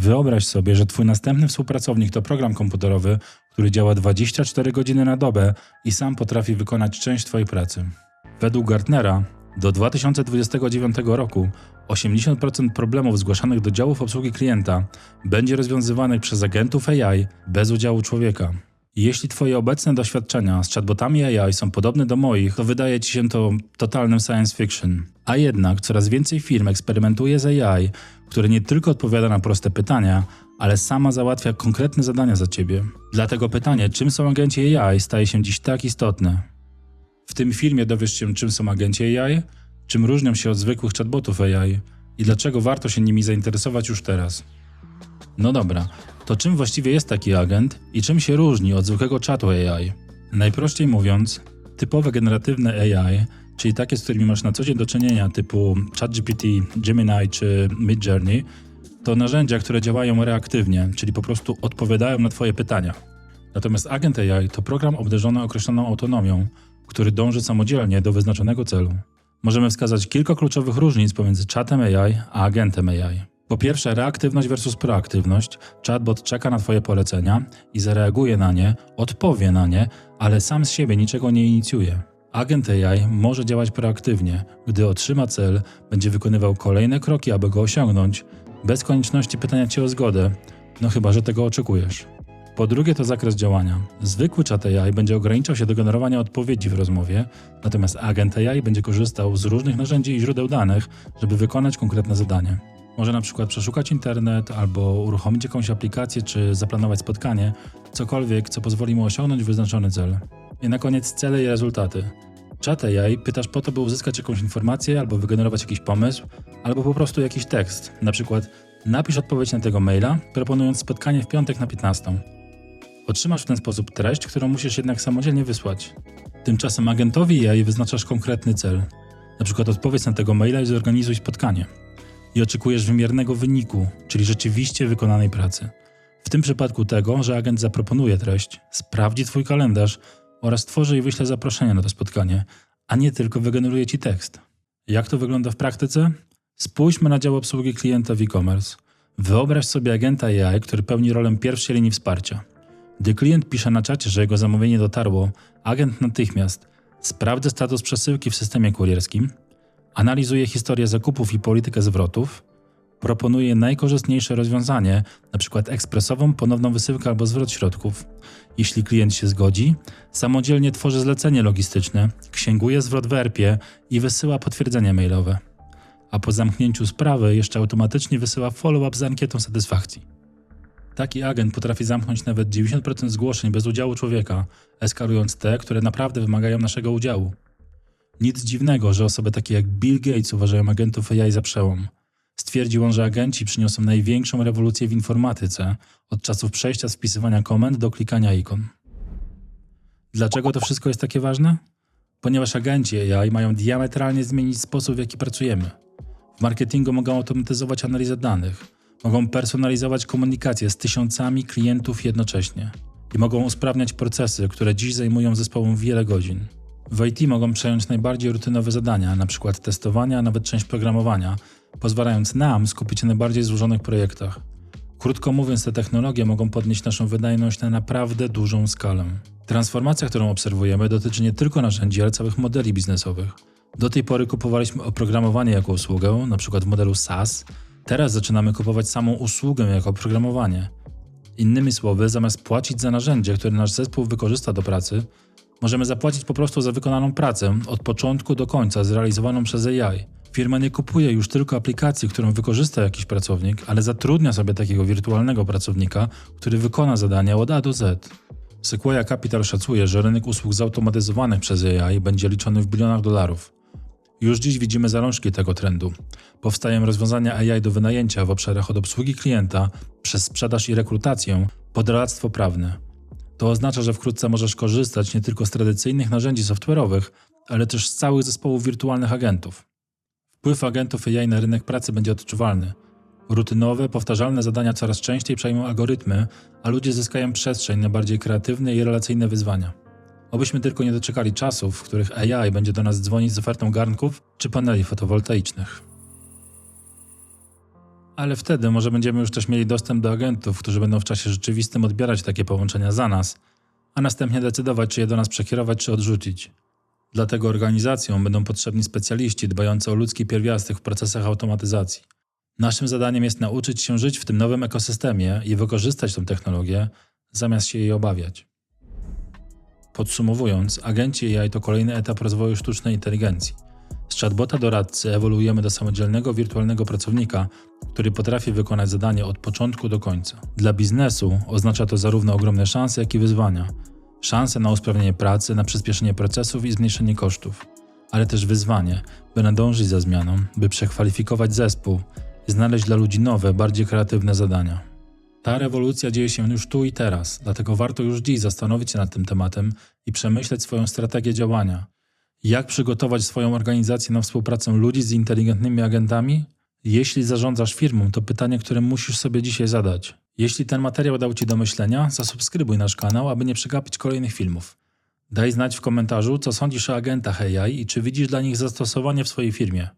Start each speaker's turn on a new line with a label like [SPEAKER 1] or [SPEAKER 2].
[SPEAKER 1] Wyobraź sobie, że twój następny współpracownik to program komputerowy, który działa 24 godziny na dobę i sam potrafi wykonać część twojej pracy. Według Gartnera do 2029 roku 80% problemów zgłaszanych do działów obsługi klienta będzie rozwiązywanych przez agentów AI bez udziału człowieka. Jeśli Twoje obecne doświadczenia z chatbotami AI są podobne do moich, to wydaje Ci się to totalnym science fiction. A jednak coraz więcej firm eksperymentuje z AI, które nie tylko odpowiada na proste pytania, ale sama załatwia konkretne zadania za Ciebie. Dlatego pytanie, czym są agenci AI, staje się dziś tak istotne. W tym filmie dowiesz się, czym są agenci AI, czym różnią się od zwykłych chatbotów AI i dlaczego warto się nimi zainteresować już teraz. No dobra, to czym właściwie jest taki agent i czym się różni od zwykłego czatu AI? Najprościej mówiąc, typowe generatywne AI, czyli takie, z którymi masz na co dzień do czynienia, typu ChatGPT, Gemini czy Midjourney, to narzędzia, które działają reaktywnie, czyli po prostu odpowiadają na Twoje pytania. Natomiast agent AI to program obdarzony określoną autonomią, który dąży samodzielnie do wyznaczonego celu. Możemy wskazać kilka kluczowych różnic pomiędzy czatem AI a agentem AI. Po pierwsze, reaktywność versus proaktywność. Chatbot czeka na Twoje polecenia i zareaguje na nie, odpowie na nie, ale sam z siebie niczego nie inicjuje. Agent AI może działać proaktywnie. Gdy otrzyma cel, będzie wykonywał kolejne kroki, aby go osiągnąć, bez konieczności pytania Cię o zgodę, no chyba, że tego oczekujesz. Po drugie to zakres działania. Zwykły chat AI będzie ograniczał się do generowania odpowiedzi w rozmowie, natomiast agent AI będzie korzystał z różnych narzędzi i źródeł danych, żeby wykonać konkretne zadanie. Może na przykład przeszukać internet, albo uruchomić jakąś aplikację, czy zaplanować spotkanie, cokolwiek, co pozwoli mu osiągnąć wyznaczony cel. I na koniec cele i rezultaty. Chat AI pytasz po to, by uzyskać jakąś informację, albo wygenerować jakiś pomysł, albo po prostu jakiś tekst. Na przykład napisz odpowiedź na tego maila, proponując spotkanie w piątek na 15. Otrzymasz w ten sposób treść, którą musisz jednak samodzielnie wysłać. Tymczasem agentowi AI wyznaczasz konkretny cel. Na przykład odpowiedz na tego maila i zorganizuj spotkanie. I oczekujesz wymiernego wyniku, czyli rzeczywiście wykonanej pracy. W tym przypadku tego, że agent zaproponuje treść, sprawdzi Twój kalendarz oraz tworzy i wyśle zaproszenie na to spotkanie, a nie tylko wygeneruje Ci tekst. Jak to wygląda w praktyce? Spójrzmy na dział obsługi klienta w e-commerce. Wyobraź sobie agenta AI, który pełni rolę pierwszej linii wsparcia. Gdy klient pisze na czacie, że jego zamówienie dotarło, agent natychmiast sprawdza status przesyłki w systemie kurierskim, analizuje historię zakupów i politykę zwrotów, proponuje najkorzystniejsze rozwiązanie, np. ekspresową ponowną wysyłkę albo zwrot środków. Jeśli klient się zgodzi, samodzielnie tworzy zlecenie logistyczne, księguje zwrot w ERP-ie i wysyła potwierdzenie mailowe. A po zamknięciu sprawy jeszcze automatycznie wysyła follow-up z ankietą satysfakcji. Taki agent potrafi zamknąć nawet 90% zgłoszeń bez udziału człowieka, eskalując te, które naprawdę wymagają naszego udziału. Nic dziwnego, że osoby takie jak Bill Gates uważają agentów AI za przełom. Stwierdził on, że agenci przyniosą największą rewolucję w informatyce od czasów przejścia z wpisywania komend do klikania ikon. Dlaczego to wszystko jest takie ważne? Ponieważ agenci AI mają diametralnie zmienić sposób, w jaki pracujemy. W marketingu mogą automatyzować analizę danych, mogą personalizować komunikację z tysiącami klientów jednocześnie i mogą usprawniać procesy, które dziś zajmują zespołom wiele godzin. W IT mogą przejąć najbardziej rutynowe zadania, np. testowania, a nawet część programowania, pozwalając nam skupić się na bardziej złożonych projektach. Krótko mówiąc, te technologie mogą podnieść naszą wydajność na naprawdę dużą skalę. Transformacja, którą obserwujemy, dotyczy nie tylko narzędzi, ale całych modeli biznesowych. Do tej pory kupowaliśmy oprogramowanie jako usługę, np. w modelu SaaS. Teraz zaczynamy kupować samą usługę jako oprogramowanie. Innymi słowy, zamiast płacić za narzędzie, które nasz zespół wykorzysta do pracy, możemy zapłacić po prostu za wykonaną pracę od początku do końca zrealizowaną przez AI. Firma nie kupuje już tylko aplikacji, którą wykorzysta jakiś pracownik, ale zatrudnia sobie takiego wirtualnego pracownika, który wykona zadania od A do Z. Sequoia Capital szacuje, że rynek usług zautomatyzowanych przez AI będzie liczony w bilionach dolarów. Już dziś widzimy zalążki tego trendu. Powstają rozwiązania AI do wynajęcia w obszarach od obsługi klienta przez sprzedaż i rekrutację po doradztwo prawne. To oznacza, że wkrótce możesz korzystać nie tylko z tradycyjnych narzędzi software'owych, ale też z całych zespołów wirtualnych agentów. Wpływ agentów AI na rynek pracy będzie odczuwalny. Rutynowe, powtarzalne zadania coraz częściej przejmą algorytmy, a ludzie zyskają przestrzeń na bardziej kreatywne i relacyjne wyzwania. Obyśmy tylko nie doczekali czasów, w których AI będzie do nas dzwonić z ofertą garnków czy paneli fotowoltaicznych. Ale wtedy może będziemy już też mieli dostęp do agentów, którzy będą w czasie rzeczywistym odbierać takie połączenia za nas, a następnie decydować, czy je do nas przekierować, czy odrzucić. Dlatego organizacjom będą potrzebni specjaliści dbający o ludzki pierwiastek w procesach automatyzacji. Naszym zadaniem jest nauczyć się żyć w tym nowym ekosystemie i wykorzystać tę technologię, zamiast się jej obawiać. Podsumowując, agenci AI to kolejny etap rozwoju sztucznej inteligencji. Z chatbota doradcy ewoluujemy do samodzielnego wirtualnego pracownika, który potrafi wykonać zadanie od początku do końca. Dla biznesu oznacza to zarówno ogromne szanse, jak i wyzwania. Szanse na usprawnienie pracy, na przyspieszenie procesów i zmniejszenie kosztów, ale też wyzwanie, by nadążyć za zmianą, by przekwalifikować zespół znaleźć dla ludzi nowe, bardziej kreatywne zadania. Ta rewolucja dzieje się już tu i teraz, dlatego warto już dziś zastanowić się nad tym tematem i przemyśleć swoją strategię działania. Jak przygotować swoją organizację na współpracę ludzi z inteligentnymi agentami? Jeśli zarządzasz firmą, to pytanie, które musisz sobie dzisiaj zadać. Jeśli ten materiał dał Ci do myślenia, zasubskrybuj nasz kanał, aby nie przegapić kolejnych filmów. Daj znać w komentarzu, co sądzisz o agentach AI i czy widzisz dla nich zastosowanie w swojej firmie.